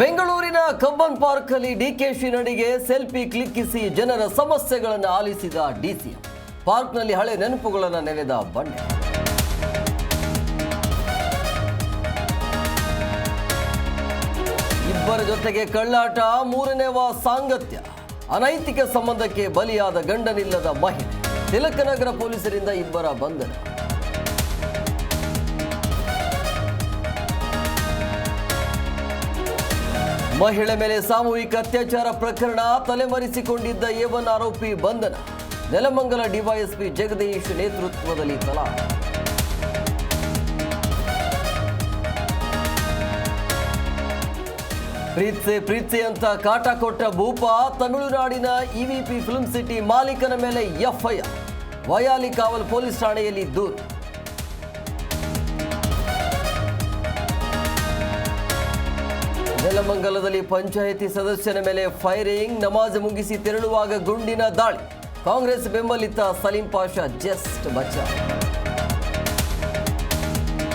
ಬೆಂಗಳೂರಿನ Cubbon park ಅಲ್ಲಿ ಡಿಕೆಶಿ ನಡಿಗೆ ಸೆಲ್ಫಿ ಕ್ಲಿಕ್ಕಿಸಿ ಜನರ ಸಮಸ್ಯೆಗಳನ್ನು ಆಲಿಸಿದ ಡಿಸಿ ಪಾರ್ಕ್ನಲ್ಲಿ ಹಳೆ ನೆನಪುಗಳನ್ನು ನೆನೆದ ಬಂಡೆ. ಇಬ್ಬರ ಜೊತೆಗೆ ಕಳ್ಳಾಟ, ಮೂರನೇ ಸಾಂಗತ್ಯ. ಅನೈತಿಕ ಸಂಬಂಧಕ್ಕೆ ಬಲಿಯಾದ ಗಂಡನಿಲ್ಲದ ಮಹಿಳೆ. ತಿಲಕನಗರ ಪೊಲೀಸರಿಂದ ಇಬ್ಬರ ಬಂಧನ. ಮಹಿಳೆ ಮೇಲೆ ಸಾಮೂಹಿಕ ಅತ್ಯಾಚಾರ ಪ್ರಕರಣ ತಲೆಮರೆಸಿಕೊಂಡಿದ್ದ ಏವನ್ ಆರೋಪಿ ಬಂಧನ. ನೆಲಮಂಗಲ ಡಿವೈಎಸ್ಪಿ ಜಗದೀಶ್ ನೇತೃತ್ವದಲ್ಲಿ ತಲಾ. ಪ್ರೀತ್ಸೆ ಪ್ರೀತ್ಸೆ ಅಂತ ಕಾಟ ಕೊಟ್ಟ ಭೂಪ ತಮಿಳುನಾಡಿನ ಇವಿಪಿ ಫಿಲ್ಮ್ ಸಿಟಿ ಮಾಲೀಕನ ಮೇಲೆ ಎಫ್ಐಆರ್ ವಯಾಲಿ ಕಾವಲ್ ಪೊಲೀಸ್ ಠಾಣೆಯಲ್ಲಿ ದೂರು. ನೆಲಮಂಗಲದಲ್ಲಿ ಪಂಚಾಯಿತಿ ಸದಸ್ಯನ ಮೇಲೆ ಫೈರಿಂಗ್, ನಮಾಜ್ ಮುಗಿಸಿ ತೆರಳುವಾಗ ಗುಂಡಿನ ದಾಳಿ. ಕಾಂಗ್ರೆಸ್ ಬೆಂಬಲಿತ ಸಲೀಂ ಪಾಷಾ, ಜಸ್ಟ್ ಬಚಾವ್.